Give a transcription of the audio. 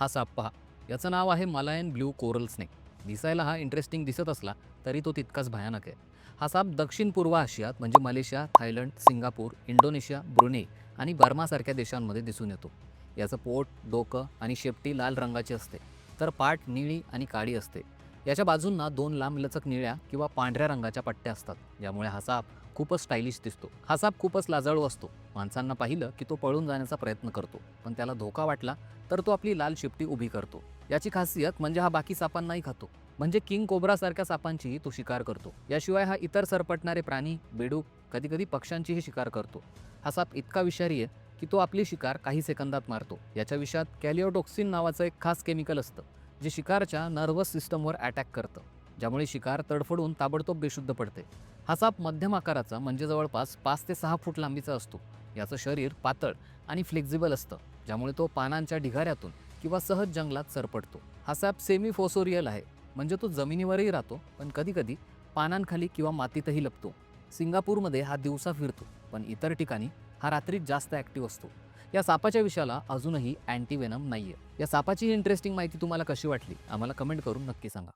हा साप पहा. याचं नाव आहे मलायन ब्ल्यू कोरल स्नेक. दिसायला हा इंटरेस्टिंग दिसत असला तरी तो तितकाच भयानक आहे. हा साप दक्षिण पूर्व आशियात म्हणजे Malaysia Thailand Singapore Indonesia Brunei आणि बर्मासारख्या देशांमध्ये दिसून येतो. याचं पोट डोकं आणि शेपटी लाल रंगाची असते. तर पाठ निळी आणि काळी असते. याच्या बाजूंना दोन लांबलचक निळ्या किंवा पांढऱ्या रंगाच्या पट्ट्या असतात ज्यामुळे हा साप खूपच स्टायलिश दिसतो. हा साप खूपच लाजाळू असतो. माणसांना पाहिलं की तो पळून जाण्याचा प्रयत्न करतो पण त्याला धोका वाटला तर तो आपली लाल शिपटी उभी करतो. याची खासियत म्हणजे हा बाकी सापांनाही खातो. म्हणजे किंग कोब्रासारख्या सापांचीही तो शिकार करतो. याशिवाय हा इतर सरपटणारे प्राणी बेडूक कधीकधी पक्ष्यांचीही शिकार करतो. हा साप इतका विषारी आहे की तो आपली शिकार काही सेकंदात मारतो. याच्या विषात कॅलिओटोक्सिन नावाचं एक खास केमिकल असतं. जे शिकारच्या नर्वस सिस्टमवर अटॅक करतं ज्यामुळे शिकार तडफडून ताबडतोब बेशुद्ध पडते. हा साप मध्यम आकाराचा म्हणजे जवळपास पाच ते सहा फूट लांबीचा असतो. याचं शरीर पातळ आणि फ्लेक्झिबल असतं ज्यामुळे तो पानांच्या ढिगाऱ्यातून किंवा सहज जंगलात सरपटतो हा साप सेमी फोसोरियल आहे म्हणजे तो जमिनीवरही राहतो पण कधीकधी पानांखाली किंवा मातीतही लपतो. सिंगापूरमध्ये हा दिवसा फिरतो पण इतर ठिकाणी हा रात्रीत जास्त ॲक्टिव्ह असतो. या सापाच्या विषयाला अजूनही अँटीवेनम नाही आहे या सापाची ही इंटरेस्टिंग माहिती तुम्हाला कशी वाटली? आम्हाला कमेंट करून नक्की सांगा.